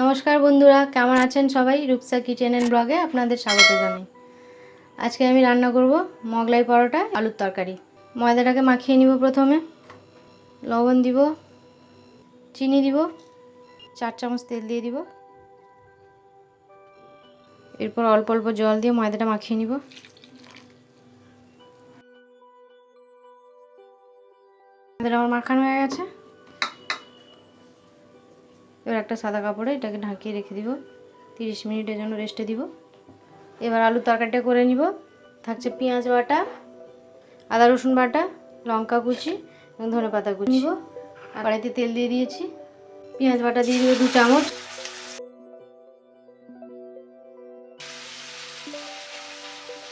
নমস্কার বন্ধুরা, কেমন আছেন সবাই? রূপসা কিচেন অ্যান্ড ব্লগে আপনাদের স্বাগত জানাই। আজকে আমি রান্না করব মোগলাই পরোটা, আলুর তরকারি। ময়দাটাকে মাখিয়ে নিব প্রথমে। লবণ দিব, চিনি দিব, চার চামচ তেল দিয়ে দিব। এরপর অল্প অল্প জল দিয়ে ময়দাটা মাখিয়ে নিব। ময়দাটা আমার মাখানো হয়ে গেছে। এবার একটা সাদা কাপড়ে এটাকে ঢাকিয়ে রেখে দিব। তিরিশ মিনিটের জন্য রেস্টে দিব। এবার আলুর তরকারিটা করে নিব। থাকছে পেঁয়াজ বাটা, আদা রসুন বাটা, লঙ্কা কুচি এবং ধনে পাতা কুচি। নিব। কড়াইতে তেল দিয়ে দিয়েছি। পেঁয়াজ বাটা দিয়ে দিব দু চামচ।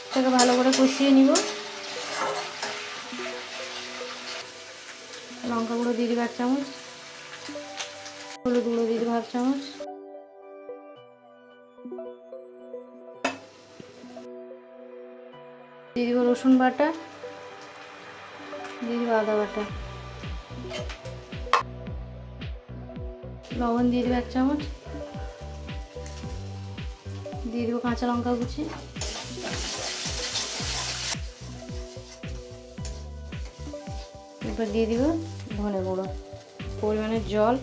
এটাকে ভালো করে কষিয়ে নিব। লঙ্কা গুঁড়ো দিয়ে দিব এক চামচ। হলুদ গুঁড়ো দিয়ে দেবো হাফ চামচ। দিয়ে দিব রসুন বাটা। দিয়ে দিব আদা বাটা। লবণ দিয়ে দেবো এক চামচ। দিয়ে দেবো কাঁচা লঙ্কা কুচি। এরপর দিয়ে দিব ধনে গুঁড়ো। পরিমাণে জল।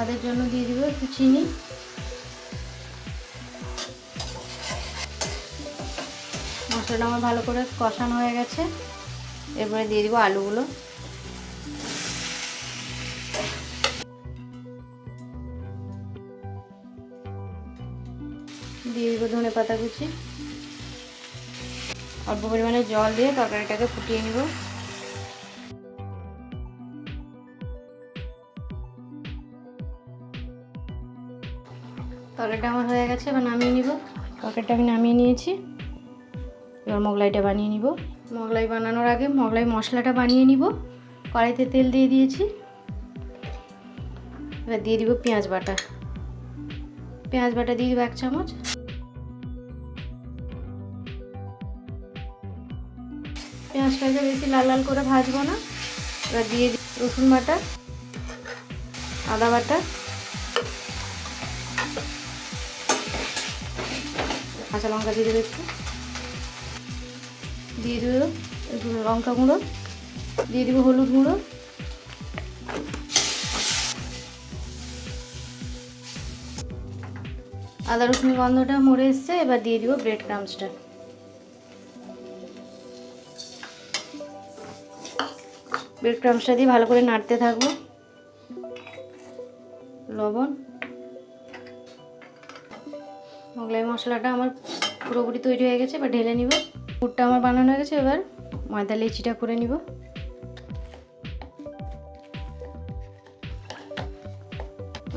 স্বাদের জন্য দিয়ে দিব একটু চিনি। মশলাটা আমার ভালো করে কষানো হয়ে গেছে। এরপরে দিয়ে দিব আলুগুলো। দিয়ে দিব ধনে পাতা কুচি। অল্প পরিমাণে জল দিয়ে তরকারিটাকে ফুটিয়ে নিব। তরকারিটা আমার হয়ে গেছে, এবার নামিয়ে নিব। তরকারিটা আমি নামিয়ে নিয়েছি। এবার মোগলাইটা বানিয়ে নিব। মোগলাই বানানোর আগে মোগলাই মশলাটা বানিয়ে নিব। কড়াইতে তেল দিয়ে দিয়েছি। এবার দিয়ে দিব পেঁয়াজ বাটা। পেঁয়াজ বাটা দিয়ে দিব এক চামচ। পেঁয়াজটাকে বেশি লাল লাল করে ভাজবো না, এবার দিয়ে রসুন বাটা, আদা বাটা। কাঁচা লঙ্কা দিয়ে দেবো একটু। দিয়ে দেবো একটু লঙ্কা গুঁড়ো, দিয়ে দেবো হলুদ গুঁড়ো। আদা রসুন গন্ধটা মরে এসছে, এবার দিয়ে দিব ব্রেড ক্রামসটা ব্রেড ক্রামসটা দিয়ে ভালো করে নাড়তে থাকব। লবণ। মোগলাই মশলাটা আমার পুরোপুরি তৈরি হয়ে গেছে, এবার ঢেলে নিব। পুরটা আমার বানানো হয়ে গেছে, এবার ময়দা লেচিটা করে নিব।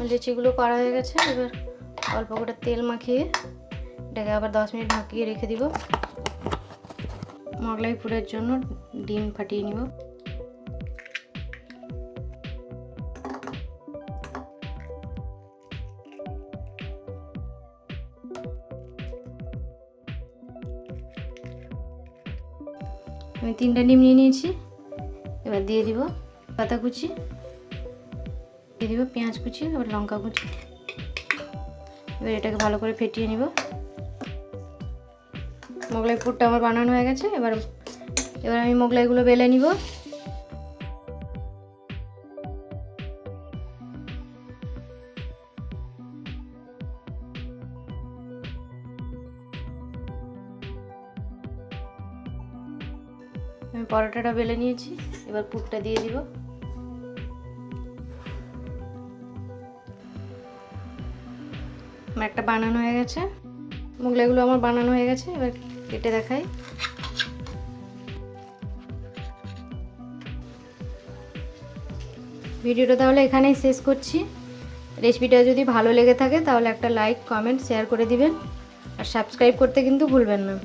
লেচিগুলো করা হয়ে গেছে, এবার অল্প করে তেল মাখিয়ে এটাকে আবার দশ মিনিট ঢাকিয়ে রেখে দিব। মোগলাই পুরের জন্য ডিম ফাটিয়ে নিব। আমি তিনটা ডিম নিয়ে নিয়েছি। এবার দিয়ে দিব পাতা কুচি, দিয়ে দিব পেঁয়াজ কুচি এবার লঙ্কা কুচি। এবার এটাকে ভালো করে ফেটিয়ে নিব। মোগলাই পুরটা আমার বানানো হয়ে গেছে। এবার এবার আমি মোগলাইগুলো বেলে নিব। আমি পরোটাটা বেলে নিয়েছি, এবার পুরটা দিয়ে দিব। একটা বানানো হয়ে গেছে। মোগলাইগুলো আমার বানানো হয়ে গেছে, এবার কেটে দেখাই। ভিডিওটা তাহলে এখানেই শেষ করছি। রেসিপিটা যদি ভালো লেগে থাকে, তাহলে একটা লাইক, কমেন্ট, শেয়ার করে দিবেন। আর সাবস্ক্রাইব করতে কিন্তু ভুলবেন না।